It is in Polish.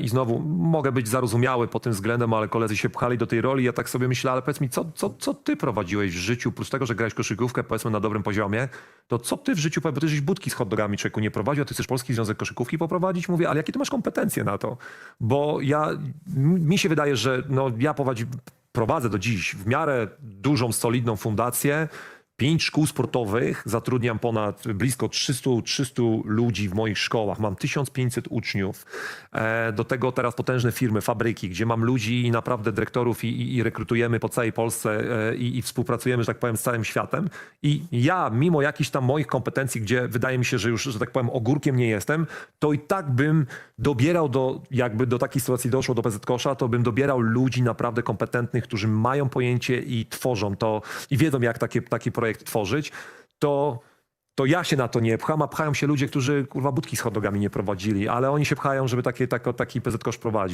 I znowu mogę być zarozumiały pod tym względem, ale koledzy się pchali do tej roli. Ja tak sobie myślę, ale powiedz mi, co, co, co ty prowadziłeś w życiu, oprócz tego, że grałeś koszykówkę, powiedzmy na dobrym poziomie, to co ty w życiu, bo ty żeś budki z hot dogami człowieku nie prowadził, a ty chcesz Polski Związek Koszykówki poprowadzić? Mówię, ale jakie ty masz kompetencje na to? Bo ja, mi się wydaje, że no, ja prowadzi, prowadzę do dziś w miarę dużą, solidną fundację, Pięć szkół sportowych, zatrudniam ponad blisko 300, 300 ludzi w moich szkołach, mam 1500 uczniów. E, Do tego teraz potężne firmy, fabryki, gdzie mam ludzi i naprawdę dyrektorów i, i, i rekrutujemy po całej Polsce e, i, i współpracujemy, że tak powiem, z całym światem. I ja, mimo jakichś tam moich kompetencji, gdzie wydaje mi się, że już, że tak powiem, ogórkiem nie jestem, to i tak bym dobierał do, jakby do takiej sytuacji doszło do PZ Kosza, to bym dobierał ludzi naprawdę kompetentnych, którzy mają pojęcie i tworzą to i wiedzą, jak takie, taki projekt tworzyć, to, to ja się na to nie pcham, a pchają się ludzie, którzy kurwa budki z hot dogami nie prowadzili, ale oni się pchają, żeby takie, tako, taki PZ Kosz prowadzić.